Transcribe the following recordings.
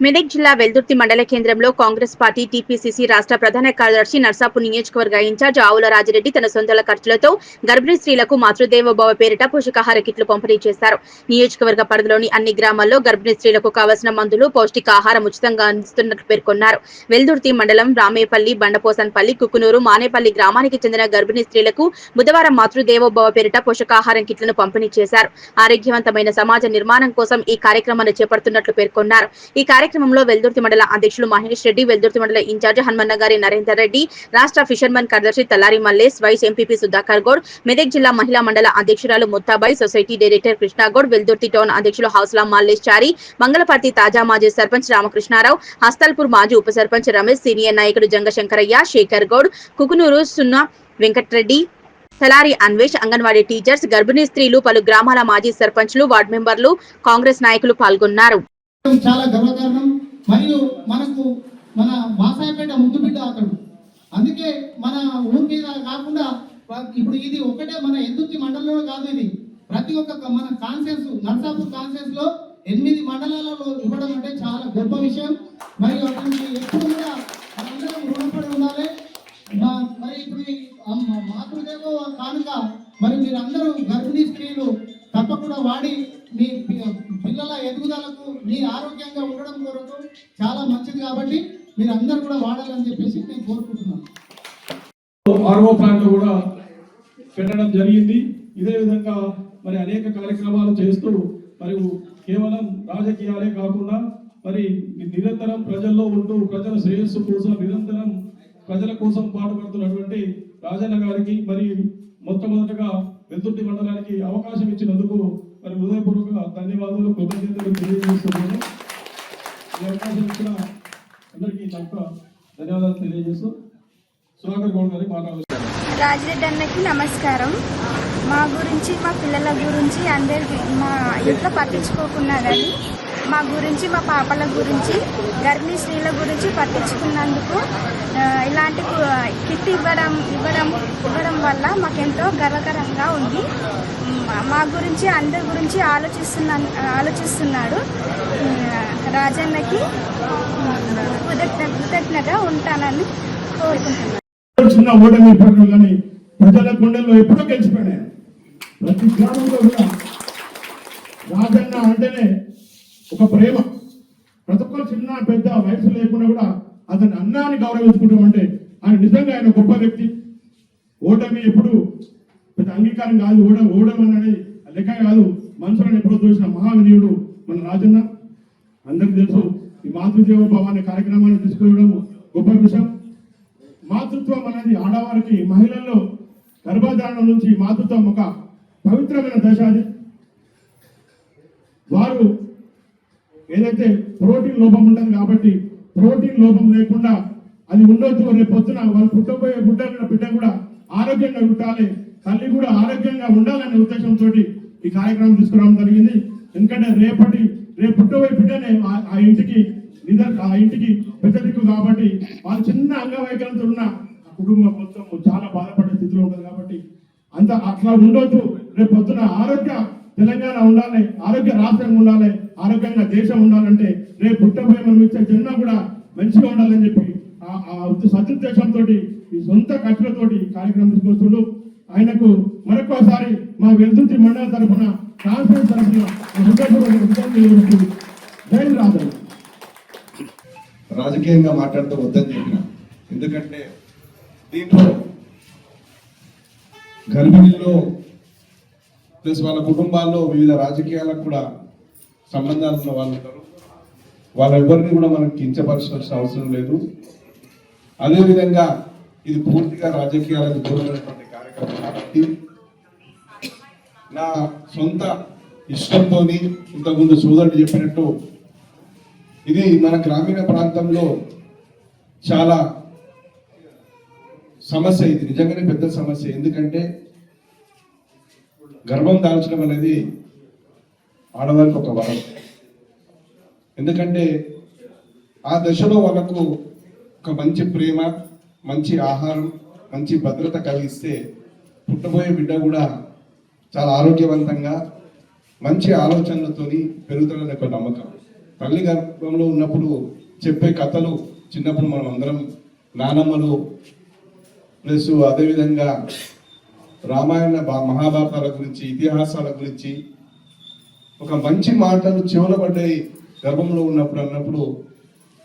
మెదక్ జిల్లా వెల్దుర్తి మండల కేంద్రంలో కాంగ్రెస్ పార్టీ టీపీసీసీ రాష్ట్ర ప్రధాన కార్యదర్శి నర్సాపూర్ నియోజకవర్గ ఇన్ఛార్జ్ ఆవుల రాజిరెడ్డి తన సొంతల ఖర్చులతో గర్భిణీ స్త్రీలకు మాతృదేవోభవ పేరిట పోషకాహార కిట్లు పంపిణీ చేశారు. నియోజకవర్గ పరిధిలోని అన్ని గ్రామాల్లో గర్భిణీ స్త్రీలకు కావలసిన మందులు పౌష్టికాహారం ఉచితంగా అందిస్తున్నట్లు పేర్కొన్నారు. వెల్దుర్తి మండలం రామేపల్లి బండపోసన్పల్లి కుకునూరు మానేపల్లి గ్రామానికి చెందిన గర్భిణీ స్త్రీలకు బుధవారం మాతృదేవోభవ పేరిట పోషకాహారం కిట్లను పంపిణీ చేశారు. ఆరోగ్యవంతమైన సమాజ నిర్మాణం కోసం ఈ కార్యక్రమాన్ని చేపడుతున్నట్లు పేర్కొన్నారు. ఈ కార్యక్రమంలో వెల్దుర్తి మండల అధ్యక్షులు మహేష్ రెడ్డి వెల్దుర్తి మండల ఇన్ఛార్జ్ హనుమన్న గారి నరేందర్ రెడ్డి రాష్ట్ర ఫిషర్మన్ కార్యదర్శి తలారి మల్లేష్ వైస్ ఎంపీపీ సుధాకర్ గౌడ్ మెదక్ జిల్లా మహిళా మండల అధ్యక్షురాలు Muttabai society director Krishnagoud Veldurthi town అధ్యక్షులు హౌస్లా మల్లేష్ చారి మంగళపార్తి తాజా మాజీ సర్పంచ్ రామకృష్ణారావు హస్తల్పూర్ మాజీ ఉప సర్పంచ్ రమేష్ సీనియర్ నాయకుడు జంగశంకరయ్య శేఖర్ గౌడ్ కుకునూరు సున్నా వెంకట్రెడ్డి తలారి అన్వేష్ అంగన్వాడీ టీచర్స్ గర్భిణీ స్త్రీలు పలు గ్రామాల మాజీ సర్పంచ్లు వార్డు మెంబర్లు కాంగ్రెస్ నాయకులు పాల్గొన్నారు. చాలా గర్వకారణం. మరియు మనకు మన మాసాయపేట ముద్దు బిడ్డ అతడు. అందుకే మన ఊరి మీద కాకుండా ఇప్పుడు ఇది ఒకటే మన ఎద్దుర్తి మండలంలో కాదు ఇది. ప్రతి ఒక్క మన కాన్సెన్స్ నర్సాపూర్ కాన్సెన్స్లో ఎనిమిది మండలాలలో ఇవ్వడం అంటే చాలా గొప్ప విషయం. మరియు అతనికి ఎప్పుడు కూడా మనందరం రుణపడి ఉండాలి. మరి ఇప్పుడు మాతృదేవో కానుక మరి మీరందరూ గర్భిణీ స్త్రీలు తప్పకుండా వాడి మీ పిల్లల ఎదుగుదలకు మీ ఆరోగ్యంగా ఉండడం కొరకు చాలా మంచిది కాబట్టి మీరు అందరు కూడా వాడాలని చెప్పేసి నేను కోరుకుంటున్నాను. ఆర్ఓ ప్లాంట్ కూడా పెట్టడం జరిగింది. ఇదే విధంగా మరి అనేక కార్యక్రమాలు చేస్తూ మరి కేవలం రాజకీయాలే కాకుండా మరి నిరంతరం ప్రజల్లో ఉంటూ ప్రజల శ్రేయస్సు కోసం నిరంతరం ప్రజల కోసం పాటుపడుతున్నటువంటి రాజన్న గారికి మరి మొట్టమొదటగా వెల్దుర్తి మండలానికి అవకాశం ఇచ్చినందుకు మరి హృదయపూర్వక ధన్యవాదాలు కృతజ్ఞతలు తెలియజేస్తున్నాను. ఈ అవకాశం ఇచ్చిన అందరికీ తప్ప ధన్యవాదాలు తెలియజేస్తూ సుధాకర్ గౌడ్ గారికి మాట్లాడారు రాజిరెడ్డి అన్నకి నమస్కారం. మా గురించి మా పిల్లల గురించి అందరికి మా ఇంట్లో పట్టించుకోకున్నా కానీ మా గురించి మా పాపల గురించి గర్భిణీ స్త్రీల గురించి పట్టించుకున్నందుకు ఇలాంటి కిట్ ఇవ్వడం ఇవ్వడం ఇవ్వడం వల్ల మాకెంతో గర్వకరంగా ఉంది. మా- గురించి అందరి గురించి ఆలోచిస్తున్నా ఆలోచిస్తున్నాడు. రాజన్నకి కృతజ్ఞతగా ఉంటానని కోరుకుంటున్నాను. చిన్న ఓటమి కానీ ప్రజల గుండెల్లో ఎప్పుడో గెలిచిపోయాయి ప్రతి గ్రామంలో కూడా రాజన్న అంటేనే ఒక ప్రేమ. ప్రతి ఒక్కరు చిన్న పెద్ద వయసు లేకుండా కూడా అతని అన్నాన్ని గౌరవించుకుంటాం అంటే ఆయన నిజంగా ఆయన గొప్ప వ్యక్తి. ఓటమి ఎప్పుడు పెద్ద అంగీకారం కాదు ఓడం ఓడం అన్నది లెక్క కాదు. మనుషులను ఎప్పుడో చూసిన మహావినీయుడు మన రాజన్న. అందరికి తెలుసు ఈ మాతృదేవ భవ కార్యక్రమాన్ని తీసుకువెళ్ళడం గొప్ప విషయం. మాతృత్వం అనేది ఆడవారికి మహిళల్లో గర్భధారణ నుంచి మాతృత్వం ఒక పవిత్రమైన దశ అది. వారు ఏదైతే ప్రోటీన్ లోపం ఉంటుంది కాబట్టి ప్రోటీన్ లోపం లేకుండా అది ఉండొచ్చు రేపు పొద్దున వాళ్ళు పుట్టబోయే బిడ్డ బిడ్డ కూడా ఆరోగ్యంగా ఉండాలి. తల్లి కూడా ఆరోగ్యంగా ఉండాలనే ఉద్దేశంతో ఈ కార్యక్రమం తీసుకురావడం జరిగింది. ఎందుకంటే రేపటి రేపు పుట్టబోయే బిడ్డనే ఆ- ఇంటికి నిదర్ ఆ ఇంటికి పెద్ద దిక్కు కాబట్టి వాళ్ళు చిన్న అంగవైకల్యంతో ఉన్న ఆ కుటుంబం మొత్తం చాలా బాధపడే స్థితిలో ఉంటుంది కాబట్టి అంత అట్లా ఉండొద్దు. రేపు పొద్దున ఆరోగ్య తెలంగాణ ఉండాలి ఆరోగ్య రాష్ట్రంగా ఉండాలి. ఆరోగ్యంగా దేశం ఉండాలంటే రేపు పుట్టబోయే మనం ఇచ్చే జన్మ కూడా మంచిగా ఉండాలని చెప్పి ఆ- ఆ సదుద్దేశంతో ఈ సొంత ఖర్చులతోటి కార్యక్రమం తీసుకొస్తుండు. ఆయనకు మరొకసారి మా వెల్దుర్తి మండల తరఫున కాన్ఫరెన్స్ తరఫున నా హృదయపూర్వక రాజకీయంగా మాట్లాడుతూ వద్దని చెప్పిన. ఎందుకంటే దీంట్లో గర్భిణీల్లో ప్లస్ వాళ్ళ కుటుంబాల్లో వివిధ రాజకీయాలకు కూడా సంబంధాలు ఉన్న వాళ్ళు ఉంటారు. వాళ్ళెవరిని కూడా మనం కించపరచాల్సిన అవసరం లేదు. అదేవిధంగా ఇది పూర్తిగా రాజకీయాలకు దూరమైనటువంటి కార్యక్రమం కాబట్టి నా సొంత ఇష్టంతో ఇంతకుముందు సోదరుడు చెప్పినట్టు ఇది మన గ్రామీణ ప్రాంతంలో చాలా సమస్య ఇది. నిజంగానే పెద్ద సమస్య. ఎందుకంటే గర్భం దాల్చడం అనేది ఆడవారికి ఒక వరం ఎందుకంటే ఆ దశలో వాళ్ళకు ఒక మంచి ప్రేమ మంచి ఆహారం మంచి భద్రత కలిగిస్తే పుట్టబోయే బిడ్డ కూడా చాలా ఆరోగ్యవంతంగా మంచి ఆలోచనలతోని పెరుగుతాడని ఒక నమ్మకం. తల్లి గర్భంలో ఉన్నప్పుడు చెప్పే కథలు చిన్నప్పుడు మనం అందరం నానమ్మలు ప్లస్ అదేవిధంగా రామాయణ భా- మహాభారతాల గురించి ఇతిహాసాల గురించి ఒక మంచి మాటలు చెవుల పడ్డాయి గర్భంలో ఉన్నప్పుడు అన్నప్పుడు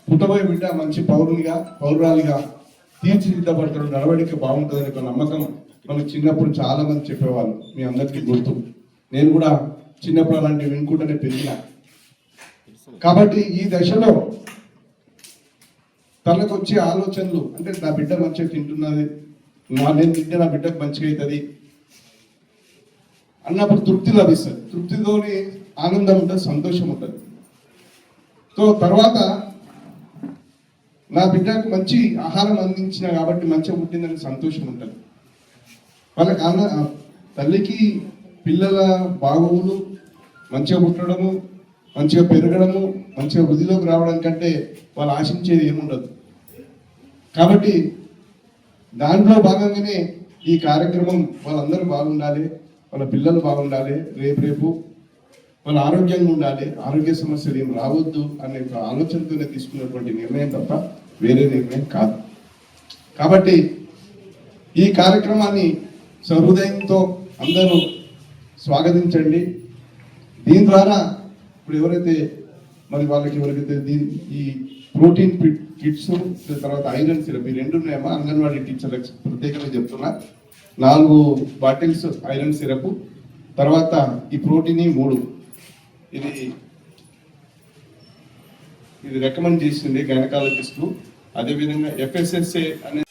పుట్టబోయే బిడ్డ మంచి పౌరునిగా పౌరాలుగా తీర్చిదిద్దబడతాడు నడవడిక బాగుంటుందని ఒక నమ్మకం మనకు చిన్నప్పుడు చాలా మంది చెప్పేవాళ్ళు మీ అందరికీ గుర్తు. నేను కూడా చిన్నప్పుడు అలాంటివి వినుకుంటూనే పెరిగిన. కాబట్టి ఈ దశలో తనకు వచ్చే ఆలోచనలు అంటే నా బిడ్డ మంచిగా తింటున్నది నా నేను తింటే నా బిడ్డకు మంచిగా అవుతుంది అన్నప్పుడు తృప్తి లభిస్తుంది. తృప్తితోని ఆనందం ఉంటుంది సంతోషం ఉంటుంది సో తర్వాత నా బిడ్డకు మంచి ఆహారం అందించిన కాబట్టి మంచిగా పుట్టిందని సంతోషం ఉంటుంది. వాళ్ళకి ఆన తల్లికి పిల్లల బాగోగులు మంచిగా పుట్టడము మంచిగా పెరగడము మంచిగా వృద్ధిలోకి రావడం కంటే వాళ్ళు ఆశించేది ఏముండదు. కాబట్టి దాంట్లో భాగంగానే ఈ కార్యక్రమం వాళ్ళందరూ బాగుండాలి. వాళ్ళ పిల్లలు బాగుండాలి రేపు రేపు వాళ్ళ ఆరోగ్యంగా ఉండాలి ఆరోగ్య సమస్యలు ఏం రావద్దు అనే ఒక ఆలోచనతోనే తీసుకున్నటువంటి నిర్ణయం తప్ప వేరే నిర్ణయం కాదు. కాబట్టి ఈ కార్యక్రమాన్ని సహృదయంతో అందరూ స్వాగతించండి. దీని ద్వారా ఇప్పుడు ఎవరైతే మరి వాళ్ళకి ఎవరికైతే దీని ఈ ప్రోటీన్ కిట్స్ తర్వాత ఐరన్ సిరప్ ఈ రెండు ఉన్నాయమ్మా అంగన్వాడీ టీచర్లకు ప్రత్యేకంగా చెప్తున్నా. నాలుగు బాటిల్స్ ఐరన్ సిరప్ తర్వాత ఈ ప్రోటీన్ మూడు. ఇది ఇది రికమెండ్ చేసింది గైనకాలజిస్టులు అదేవిధంగా ఎఫ్ఎస్ఎస్ఏ అనే